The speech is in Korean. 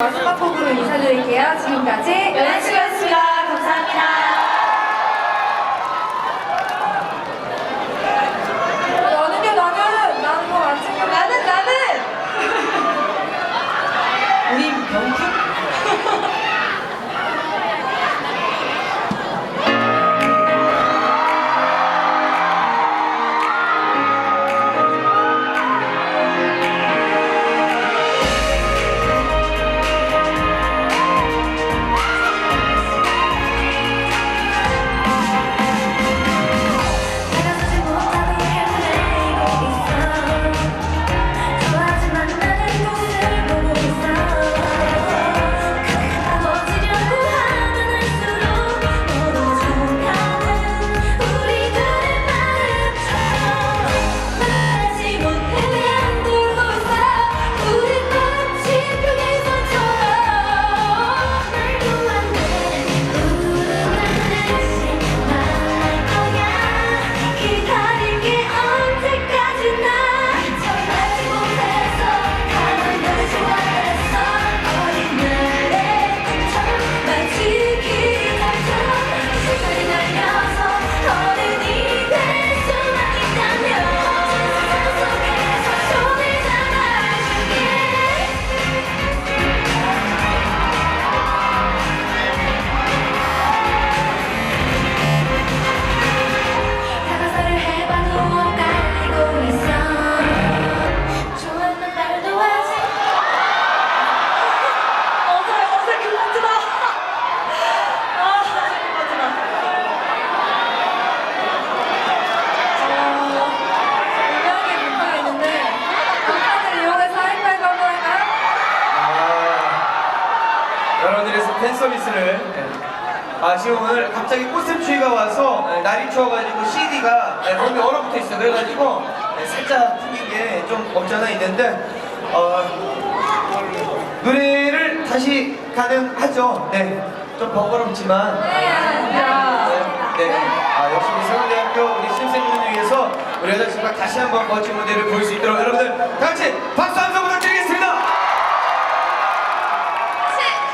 마지막 곡으로 인사드릴게요. 지금까지 연애치였습니다. 감사합니다. 나는 게 나는 나는 뭐안 나는 명품 여러분들의 팬 서비스를 네. 아 지금 오늘 갑자기 꽃샘 추위가 와서 네, 날이 추워가지고 CD가 네, 몸에 얼어붙어 있어 그래가지고 네, 살짝 튕긴 게좀 없잖아 있는데 어, 노래를 다시 가능하죠? 네좀 번거롭지만. 네, 네. 아, 역시 서울대학교 우리 신입생분을 위해서 우리 여자친구가 다시 한번 멋진 무대를 보일 수 있도록 여러분들 다 같이 박수